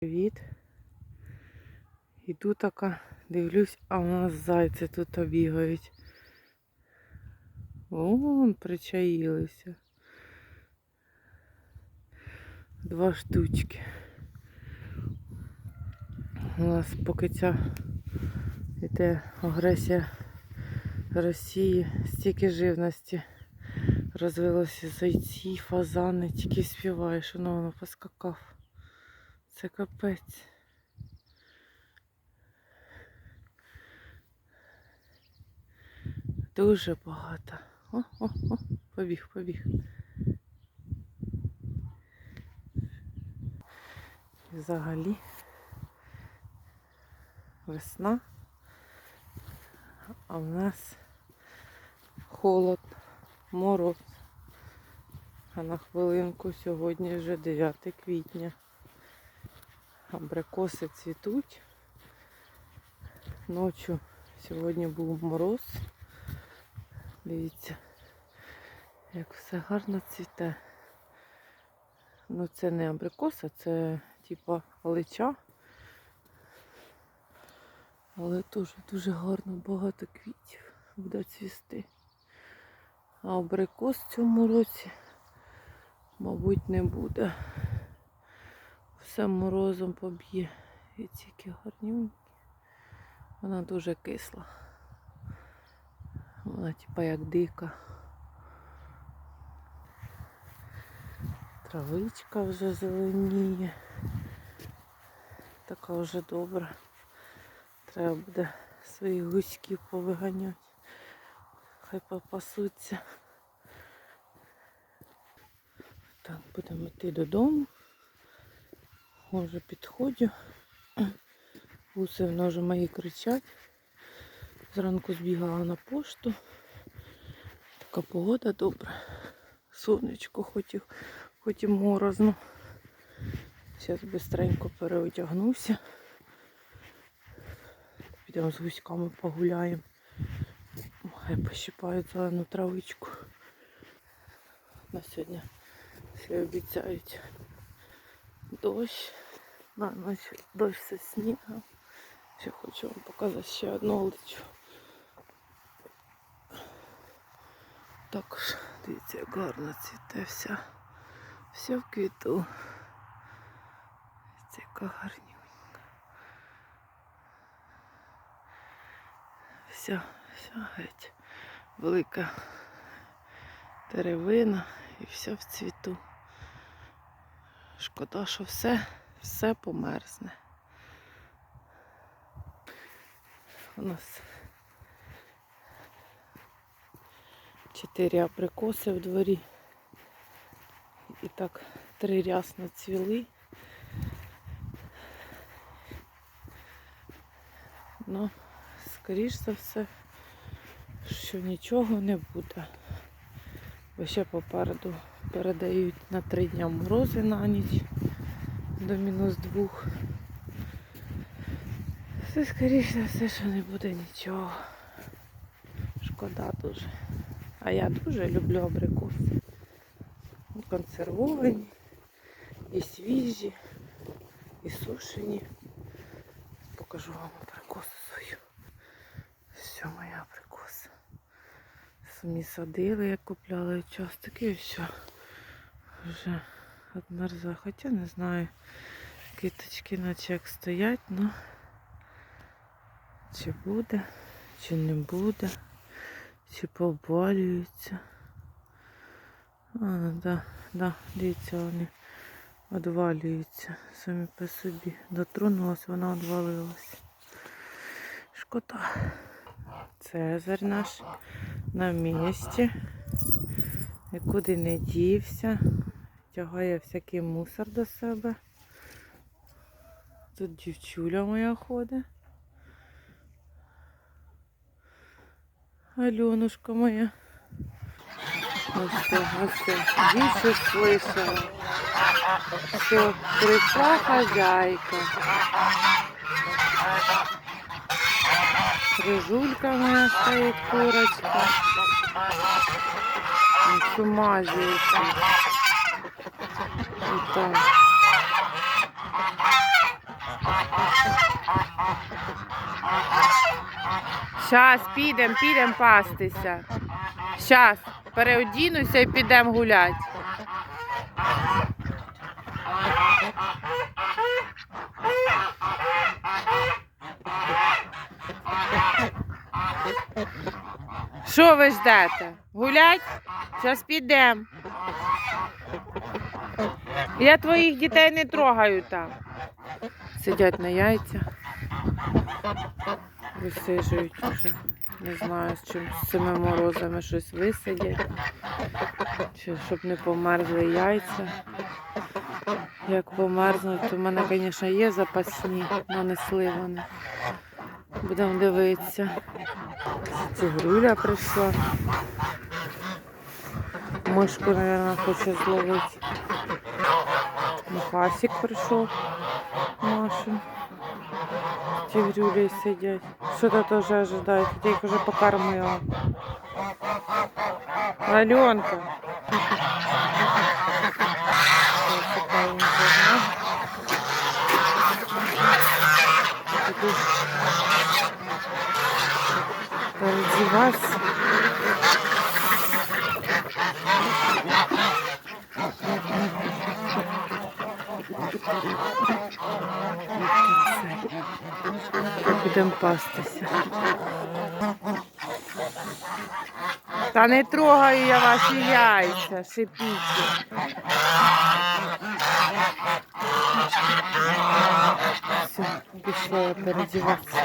Привіт. Іду така, дивлюсь, а у нас зайці тут бігають. Вон причаїлися. Два штучки. У нас поки ця йде агресія Росії, стільки живності розвилося зайці, фазани, тільки співаєш, воно воно поскакав. Це капець. Дуже багато. О, о, о, побіг, побіг. І взагалі весна, а в нас холод, мороз. А на хвилинку сьогодні вже 9 квітня. Абрикоси цвітуть. Ночі сьогодні був мороз. Дивіться, як все гарно цвіте. Ну це не абрикоса, це типа алича. Але теж дуже гарно багато квітів буде цвісти. А абрикос в цьому році, мабуть, не буде. Все морозом поб'є. І тільки гарнюнькі. Вона дуже кисла. Вона типа як дика. Травичка вже зеленіє. Така вже добра. Треба буде своїх гуськів повиганяти. Хай попасуться. Так, будемо йти додому. Може підходжу. Гуси в ножі мої кричать. Зранку збігала на пошту. Така погода добра. Сонечко хоч і, хоч і морозно. Зараз швидко переодягнуся. Підемо з гуськами погуляємо. Хай пощипають зелену травичку. На сьогодні всі обіцяють дощ. На ночі дощ зі снігом. Ще хочу вам показати ще одну личу. Також, дивіться, як гарно цвіте вся. Все в квіту. Це яка гарнюнька. Вся, вся геть велика деревина і все в цвіту. Шкода, що все, все померзне. У нас чотири абрикоси в дворі. І так три рясно цвіли. Ну, скоріш за все, що нічого не буде. Бо ще попереду передають на три дня морози на ніч до мінус двох. Все скоріше за все, що не буде нічого. Шкода дуже. А я дуже люблю абрикоси. Консервовані, і свіжі, і сушені. Покажу вам абрикосу свою. Все моя абрикоса. Самі садили, як купляли участки і все. Вже одмерзла. Хоча не знаю, киточки наче як стоять, але чи буде, чи не буде, чи побалюються. А, да, да, дивіться, вони одвалюються самі по собі. Дотронулась, вона одвалилась. Шкода. Цезарь наш на місці. Нікуди не дівся. Тягає всякий мусор до себе. Тут дівчуля моя ходить. Альонушка моя. Ось це, ось це. Більше слышала. Все, прийшла хазяйка. Рижулька моя стоит, курочка. Чумазица. Щас, підемо, підемо пастися. Щас, переодінуся і підемо гуляти. Що ви ждете? Гулять? Зараз підемо. Я твоїх дітей не трогаю там. Сидять на яйцях. Висижують вже. Не знаю, з чим з цими морозами щось висидять. Чи щоб не померзли яйця. Як померзнуть, то в мене, звісно, є запасні, не вони. Будемо дивитися. Тигруля прийшла. Мишку, мабуть, хоче зловити. Махасик пришел, Машин. Тигрюлей сидеть. Что-то тоже ожидает. Я их уже покормила. Аленка. Раздевайся. Підемо пастися. Та не трогаю я ваші яйця, шипіть. Все, пішла я передіватися.